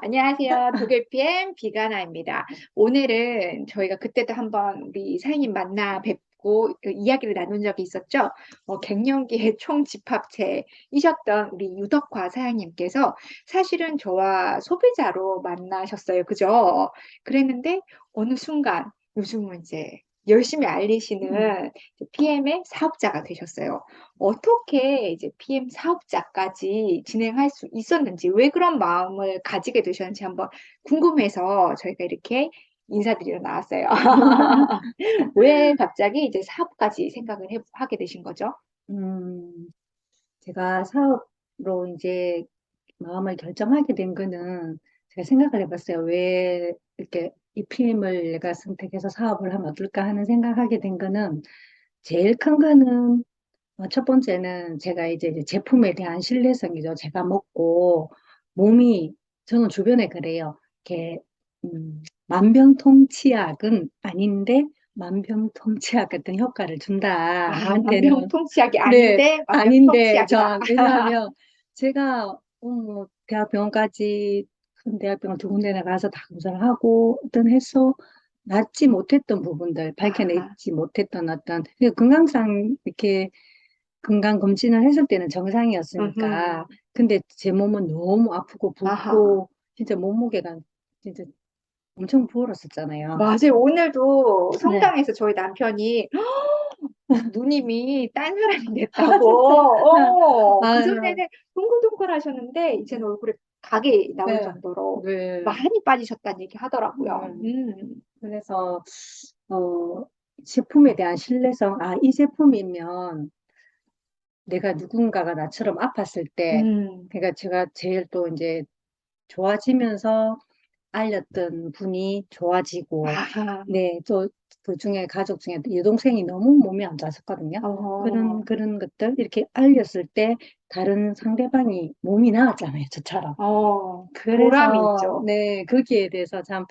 안녕하세요. 독일 PM 비가나입니다. 오늘은 저희가 그때도 한번 우리 사장님 만나 뵙고 이야기를 나눈 적이 있었죠. 어, 갱년기의 총집합체이셨던 우리 유덕화 사장님께서 사실은 저와 소비자로 만나셨어요. 그죠? 그랬는데 어느 순간 요즘은 이제 열심히 알리시는 PM의 사업자가 되셨어요. 어떻게 이제 PM 사업자까지 진행할 수 있었는지, 왜 그런 마음을 가지게 되셨는지 한번 궁금해서 저희가 이렇게 인사드리러 나왔어요. 왜 갑자기 이제 사업까지 생각을 해, 하게 되신 거죠? 음, 제가 사업으로 이제 마음을 결정하게 된 거는 제가 생각을 해봤어요. 왜 이렇게 이 PM을 내가 선택해서 사업을 하면 어떨까 하는 생각하게 된 거는 제일 큰 거는 어, 첫 번째는 제가 이제 제품에 대한 신뢰성이죠. 제가 먹고 몸이 저는 주변에 그래요. 이렇게 음, 만병통치약은 아닌데 만병통치약 같은 효과를 준다. 아, 만병통치약이 네, 아닌데 아닌데 만병통치약이다. 저 왜냐하면 제가 어, 뭐 대학병원까지 큰 대학병원 두 군데나 가서 다 검사를 하고 어떤 해서 낫지 못했던 부분들. 밝혀내지 못했던 어떤 그 건강상 이렇게 건강 검진을 했을 때는 정상이었으니까 근데 제 몸은 너무 아프고 아하. 붓고 진짜 몸무게가 진짜 엄청 부었었잖아요. 맞아요. 오늘도 네. 성당에서 저희 남편이 누님이 딴 사람이 아, 됐다고. 어, 아유. 그전에는 동글동글 하셨는데 이제는 얼굴에 각이 나올 네. 정도로 네. 많이 빠지셨다는 얘기 하더라고요. 네. 음. 그래서 어, 제품에 대한 신뢰성, 아, 이 제품이면 내가 누군가가 나처럼 아팠을 때, 음. 그러니까 제가 제일 또 이제 좋아지면서 알렸던 분이 좋아지고, 아하. 네, 또 그 중에 가족 중에 여동생이 너무 몸이 안 좋았었거든요. 어. 그런 그런 것들 이렇게 알렸을 때 다른 상대방이 몸이 나았잖아요, 저처럼. 어, 그래서 보람이 있죠. 네, 거기에 대해서 참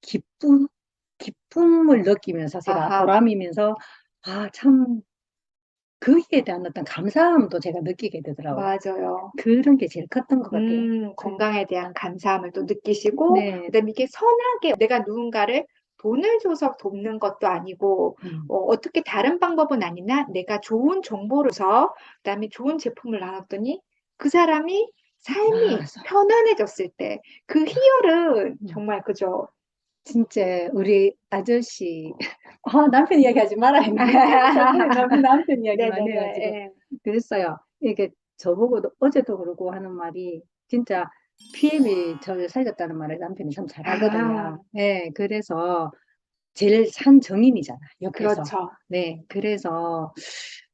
기쁨, 기쁨을 느끼면서 제가 아하. 보람이면서 아, 참 거기에 대한 어떤 감사함도 제가 느끼게 되더라고요. 맞아요. 그런 게 제일 컸던 것 같아요. 음, 건강에 대한 감사함을 또 느끼시고, 네, 그다음에 이게 선하게 내가 누군가를 돈을 줘서 돕는 것도 아니고, 음, 어, 어떻게 다른 방법은 아니나 내가 좋은 정보를 서 그다음에 좋은 제품을 나눴더니 그 사람이 삶이 맞아. 편안해졌을 때 그 희열은 음. 정말 그죠. 진짜 우리 아저씨, 아, 남편 이야기하지 저번에 남편, 남편 이야기만. 해가지고 예. 그랬어요. 이게 저보고도 어제도 그러고 하는 말이 진짜 PM이 저를 살렸다는 말을 남편이 참 잘하거든요. 아. 네, 그래서 제일 산 정인이잖아, 옆에서. 그렇죠. 네, 그래서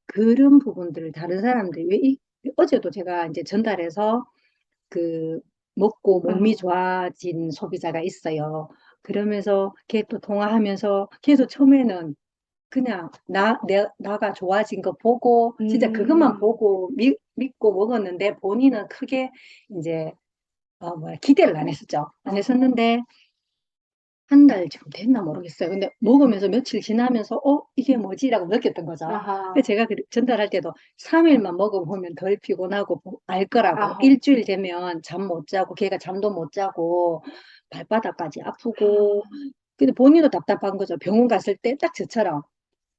그런 부분들을 다른 사람들이 왜 이, 어제도 제가 이제 전달해서 그 먹고 몸이 음. 좋아진 소비자가 있어요. 그러면서 걔 또 통화하면서 걔도 처음에는 그냥 나, 내, 나가 좋아진 거 보고 진짜 그것만 음. 보고 미, 믿고 먹었는데 본인은 크게 이제 어, 뭐야 기대를 안 했었죠. 안 했었는데 한달좀 됐나 모르겠어요. 근데 먹으면서 며칠 지나면서 어 이게 뭐지 라고 느꼈던 거죠. 아하. 그래서 제가 그- 전달할 때도 3일만 먹어보면 덜 피곤하고 보- 알 거라고 아하. 일주일 되면 잠 못 자고 걔가 잠도 못 자고 발바닥까지 아프고 근데 본인도 답답한 거죠. 병원 갔을 때 딱 저처럼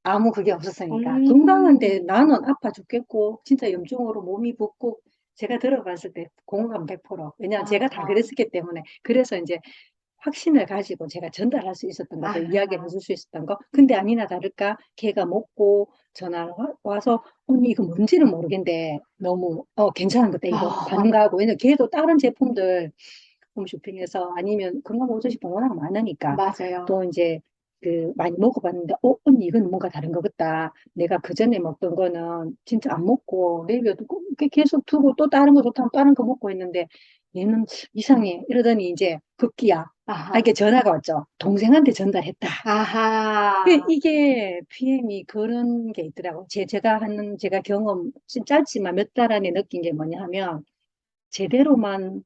아무 그게 없었으니까 음. 건강한데 나는 아파 죽겠고 진짜 염증으로 몸이 붓고 제가 들어갔을 때 공감 100% 왜냐하면 제가 다 아하. 그랬었기 때문에 그래서 이제 확신을 가지고 제가 전달할 수 있었던 거, 그 이야기를 아하. 해줄 수 있었던 거. 근데 아니나 다를까 걔가 먹고 전화를 와- 와서 언니 이거 뭔지는 모르겠는데 너무 어 괜찮은 것 같다 이거 아. 반응가고 왜냐면 걔도 다른 제품들 홈쇼핑에서 아니면 건강 보조식품 워낙 많으니까 맞아요. 또 이제 그 많이 먹어봤는데 어 언니 이건 뭔가 다른 것 같다 내가 그 전에 먹던 거는 진짜 안 먹고 내비도 계속 두고 또 다른 거 좋다면 다른 거 먹고 있는데 얘는 이상해 이러더니 이제 급기야 아하. 아, 이렇게 전화가 왔죠. 동생한테 전달했다. 아하. 그 이게 PM이 그런 게 있더라고. 제, 제가 하는, 제가 경험, 좀 짧지만 몇 달 안에 느낀 게 뭐냐 하면, 제대로만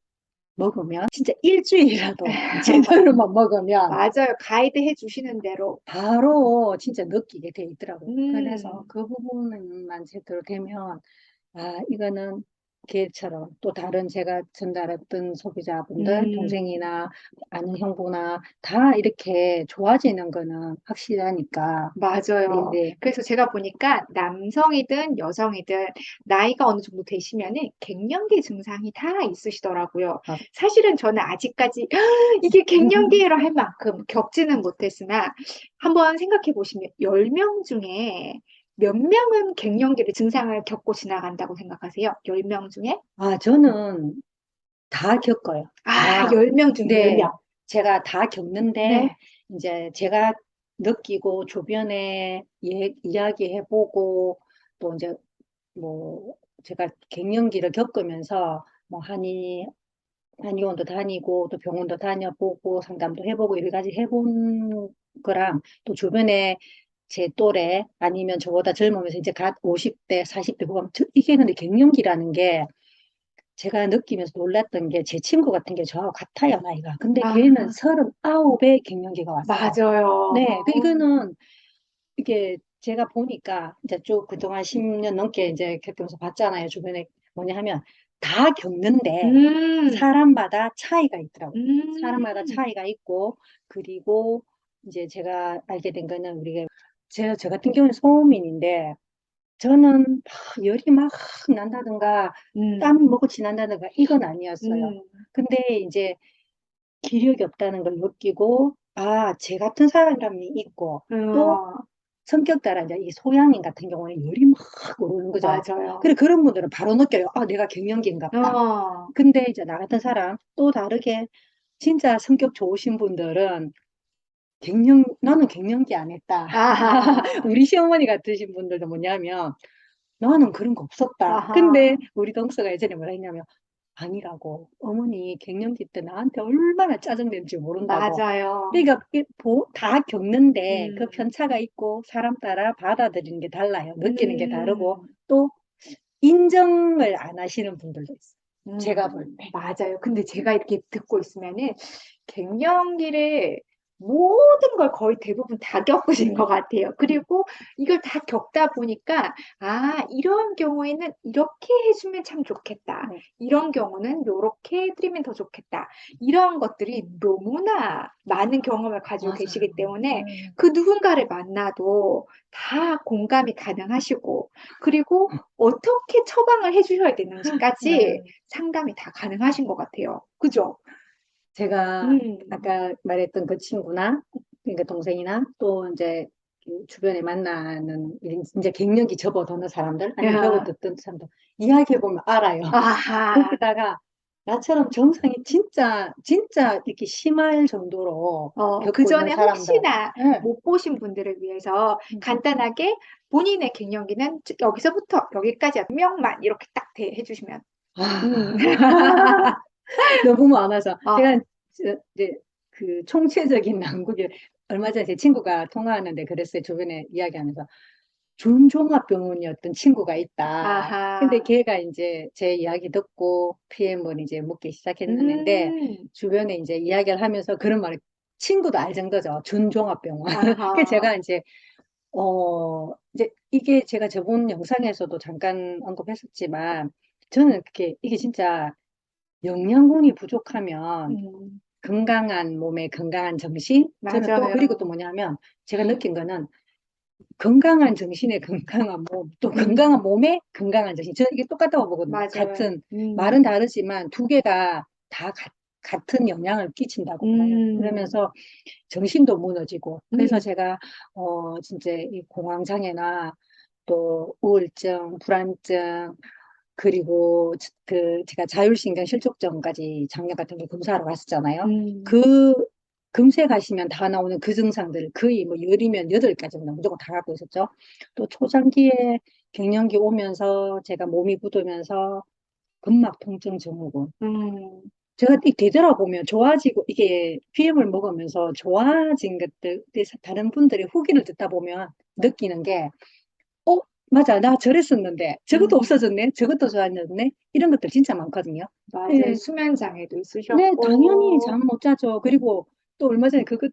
먹으면, 진짜 일주일이라도 제대로만 먹으면, 맞아요. 가이드 해 주시는 대로. 바로 진짜 느끼게 돼 있더라고요. 음. 그래서 그 부분만 제대로 되면, 아, 이거는 걔처럼 또 다른 제가 전달했던 소비자분들, 음. 동생이나 아는 형부나 다 이렇게 좋아지는 거는 확실하니까. 맞아요. 네네. 그래서 제가 보니까 남성이든 여성이든 나이가 어느 정도 되시면은 갱년기 증상이 다 있으시더라고요. 아. 사실은 저는 아직까지 이게 갱년기로 할 만큼 겪지는 못했으나 한번 생각해 보시면 10명 중에 몇 명은 갱년기를 증상을 겪고 지나간다고 생각하세요? 10명 중에? 아, 저는 다 겪어요. 아, 아, 10명 중에 네. 10명. 제가 다 겪는데, 네. 이제 제가 느끼고 주변에 예, 이야기해보고, 또 이제 뭐, 제가 갱년기를 겪으면서 뭐 한의, 한의원도 다니고, 또 병원도 다녀보고, 상담도 해보고, 여러 가지 해본 거랑, 또 주변에 제 또래, 아니면 저보다 젊으면서 이제 갓 50대, 40대 후반, 저- 이게 근데 갱년기라는 게, 제가 느끼면서 놀랐던 게 제 친구 같은 게 저하고 같아요, 나이가. 근데 아. 걔는 39에 갱년기가 왔어요. 맞아요. 네, 그 이거는 이게 제가 보니까 이제 쭉 그동안 10년 넘게 이제 겪으면서 봤잖아요. 주변에 뭐냐 하면 다 겪는데 음, 사람마다 차이가 있더라고요. 음. 사람마다 차이가 있고 그리고 이제 제가 알게 된 거는 우리가 제가 저 같은 경우는 소음인인데 저는 막 열이 막 난다든가 음, 땀이 먹고 난다든가 이건 아니었어요. 음. 근데 이제 기력이 없다는 걸 느끼고 아, 제 같은 사람이 있고 또 어, 성격 따라 이제 이 소양인 같은 경우는 열이 막 오르는 거죠. 맞아요. 그래 그런 분들은 바로 느껴요. 아, 내가 갱년기인가 보다. 어, 근데 이제 나 같은 사람 또 다르게 진짜 성격 좋으신 분들은 갱년 나는 갱년기 안 했다. 아하. 우리 시어머니 같으신 분들도 뭐냐면 나는 그런 거 없었다. 아하. 근데 우리 동서가 예전에 뭐라 했냐면 아니라고 어머니 갱년기 때 나한테 얼마나 짜증낸지 모른다고. 맞아요. 그러니까 이 보- 다 겪는데 음. 그 편차가 있고 사람 따라 받아들이는 게 달라요. 느끼는 게 다르고 음, 또 인정을 안 하시는 분들도 있어요. 음, 제가 볼 때. 맞아요. 근데 제가 이렇게 듣고 있으면은 갱년기를 모든 걸 거의 대부분 다 겪으신 것 같아요. 그리고 이걸 다 겪다 보니까 아, 이런 경우에는 이렇게 해주면 참 좋겠다. 네. 이런 경우는 이렇게 해드리면 더 좋겠다. 이런 것들이 너무나 많은 경험을 가지고 맞아요. 계시기 때문에 음. 그 누군가를 만나도 다 공감이 가능하시고, 그리고 어떻게 처방을 해주셔야 되는지까지 네. 상담이 다 가능하신 것 같아요. 그죠? 제가 음, 아까 말했던 그 친구나 그러니까 동생이나 또 이제 그 주변에 만나는 이제 갱년기 접어드는 사람들 아니면 야. 접어듣던 사람들 이야기해 보면 알아요. 거기다가 나처럼 정상이 진짜 진짜 이렇게 심할 정도로 어, 그 전에 사람들. 혹시나 네. 못 보신 분들을 위해서 음. 간단하게 본인의 갱년기는 여기서부터 여기까지 한 명만 이렇게 딱 대- 해주시면. 아, 음. 너무 많아서 어. 제가 저- 이제 그 총체적인 난국이 얼마 전에 제 친구가 통화하는데 그랬어요. 주변에 이야기하면서 준종합병원이었던 친구가 있다. 아하. 근데 걔가 이제 제 이야기 듣고 PM을 이제 묻기 시작했는데 음, 주변에 이제 이야기를 하면서 그런 말을 친구도 알 정도죠. 준종합병원. 그 제가 이제 어 이제 이게 제가 저번 영상에서도 잠깐 언급했었지만 저는 그게 이게 진짜 영양분이 부족하면 음, 건강한 몸에 건강한 정신 저는 또 맞아요. 그리고 또 뭐냐면 제가 느낀 거는 건강한 정신에 건강한 몸, 또 음. 건강한 몸에 건강한 정신. 저는 이게 똑같다고 보거든요. 맞아요. 같은 음. 말은 다르지만 두 개가 다 가- 같은 영향을 끼친다고 봐요. 음. 그러면서 정신도 무너지고. 그래서 음. 제가 어 진짜 이 공황장애나 또 우울증, 불안증 그리고 그 제가 자율신경 실족증까지 작년 같은 게 검사하러 갔었잖아요. 음. 그 검색하시면 다 나오는 그 증상들 거의 뭐 열이면 여덟 가지는 무조건 다 갖고 있었죠. 또 초장기에 갱년기 오면서 제가 몸이 굳으면서 근막 통증 증후군. 음. 제가 이 되돌아보면 좋아지고 이게 PM을 먹으면서 좋아진 것들 다른 분들의 후기를 듣다 보면 느끼는 게 어, 맞아. 나 저랬었는데 저것도 음. 없어졌네. 저것도 좋아졌네. 이런 것들 진짜 많거든요. 맞아요. 네. 수면 장애도 있으셨고. 네, 당연히 잠 못 자죠. 그리고 또 얼마 전에 그거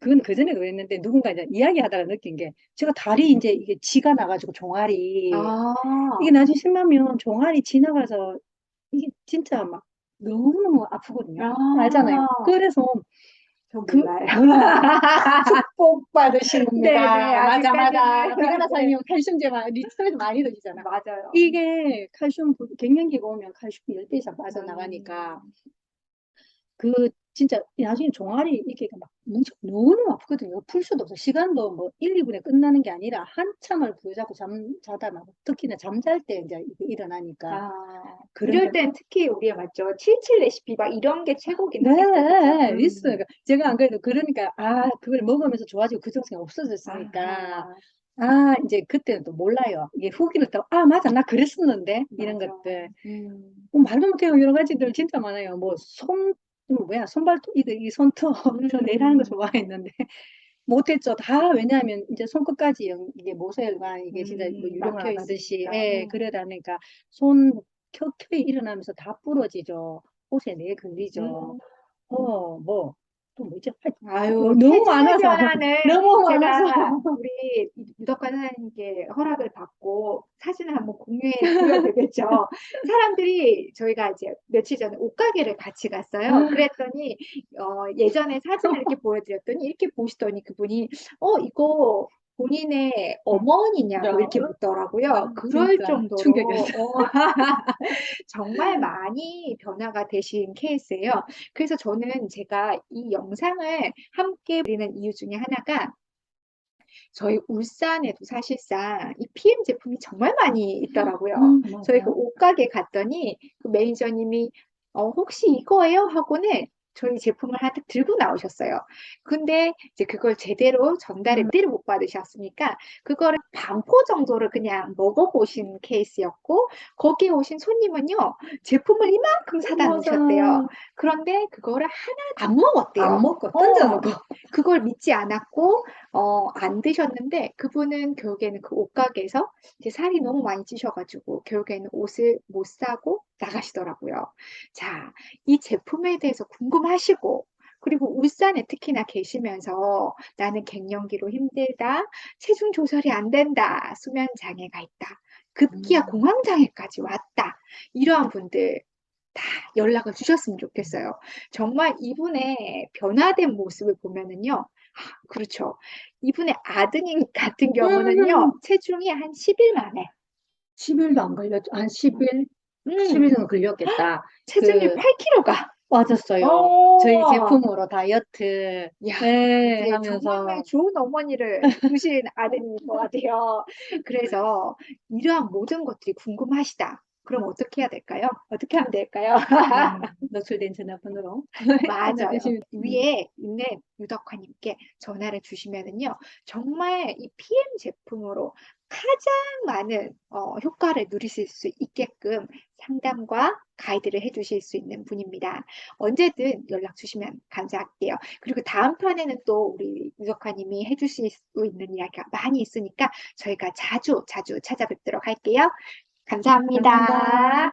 그건 그 전에도 그랬는데 누군가 이제 이야기하다가 느낀 게 제가 다리 이제 이게 지가 나가지고 종아리 아, 이게 나중에 심하면 종아리 지나가서 이게 진짜 막 너무너무 아프거든요. 아. 알잖아요. 그래서 저 그- 몰라요. 축복 받으신 겁니다. 맞아, 맞아. 네. 사이면 칼슘제만 리처에도 많이 들리잖아. 맞아요. 이게 칼슘, 부- 갱년기가 오면 칼슘 10배 이상 빠져나가니까 음. 그 진짜 나중에 종아리 이게 막 무척 너무 아프거든요. 풀 수도 없어. 시간도 뭐 1, 2분에 끝나는 게 아니라 한참을 부여잡고 잠 자다 막 특히나 잠잘 때 이제 일어나니까. 아, 이럴 거- 땐 특히 우리가 맞죠. 77 레시피 막 이런 게 최고긴 네, 하겠죠. 음. 있어요. 제가 안 그래도 그러니까 아 그걸 먹으면서 좋아지고 그 정성이 없어졌으니까 아하, 아 이제 그때는 또 몰라요. 이게 후기를 또 아 맞아 나 그랬었는데 이런 맞아. 것들 음. 뭐 말도 못해요 여러 가지들 진짜 많아요. 뭐 손 뭐야 손발톱 이거 이 손톱 저 내일 하는 거 음. 좋아했는데 못했죠. 다 왜냐하면 이제 손끝까지 연- 이게 모세혈관 이게 진짜 뭐 음, 유령 막혀 나가듯이 있으니까. 예 음. 그러다 보니까 손 켜켜이 일어나면서 다 부러지죠. 옷에 내 걸리죠. 음. 어, 뭐, 또 뭐죠? 아유, 뭐 너무 많아서. 변화는 너무 제가 많아서. 우리 유덕관 사장님께 허락을 받고 사진을 한번 공유해 드려야 되겠죠. 사람들이 저희가 이제 며칠 전에 옷가게를 같이 갔어요. 아. 그랬더니 어, 예전에 사진을 이렇게 보여드렸더니 이렇게 보시더니 그분이 어 이거 본인의 어머니냐고 야. 이렇게 묻더라고요. 아, 그럴 진짜 정도로 충격이었어요. 어, 정말 많이 변화가 되신 케이스예요. 그래서 저는 제가 이 영상을 함께 드리는 이유 중에 하나가 저희 울산에도 사실상 이 PM 제품이 정말 많이 있더라고요. 음, 저희 그. 옷가게 갔더니 그 매니저님이 어, 혹시 이거예요? 하고는 저희 제품을 하나 딱 들고 나오셨어요. 근데 이제 그걸 제대로 전달을 음. 못 받으셨으니까 그거를 반포 정도를 그냥 먹어보신 케이스였고 거기에 오신 손님은요 제품을 이만큼 사다 놓으셨대요. 그런데 그거를 하나 안 먹었대요. 안 먹고 어. 던져놓고. 그걸 믿지 않았고 어, 안 드셨는데 그분은 결국에는 그 옷가게에서 이제 살이 너무 많이 찌셔가지고 결국에는 옷을 못 사고 나가시더라고요. 자, 이 제품에 대해서 궁금하시고 그리고 울산에 특히나 계시면서 나는 갱년기로 힘들다, 체중 조절이 안 된다, 수면 장애가 있다, 급기야 음. 공황 장애까지 왔다. 이러한 분들 다 연락을 주셨으면 좋겠어요. 정말 이분의 변화된 모습을 보면은요. 아, 그렇죠. 이분의 아드님 같은 경우는요. 체중이 한 10일 만에 10일도 안 걸렸죠. 한 10일, 음, 10일 정도 걸렸겠다. 체중이 그- 8kg가 빠졌어요. 저희 제품으로 다이어트 야, 네, 네, 하면서 정말 좋은 어머니를 두신 아드님인 것 같아요. 그래서 이러한 모든 것들이 궁금하시다. 그럼 어떻게 해야 될까요? 어떻게 하면 될까요? 음, 노출된 전화번호로 맞아요. 주시면- 위에 있는 유덕화님께 전화를 주시면은요, 정말 이 PM 제품으로 가장 많은 어, 효과를 누리실 수 있게끔 상담과 가이드를 해주실 수 있는 분입니다. 언제든 연락 주시면 감사할게요. 그리고 다음 편에는 또 우리 유덕화님이 해주실 수 있는 이야기가 많이 있으니까 저희가 자주 자주 찾아뵙도록 할게요. 감사합니다. 감사합니다.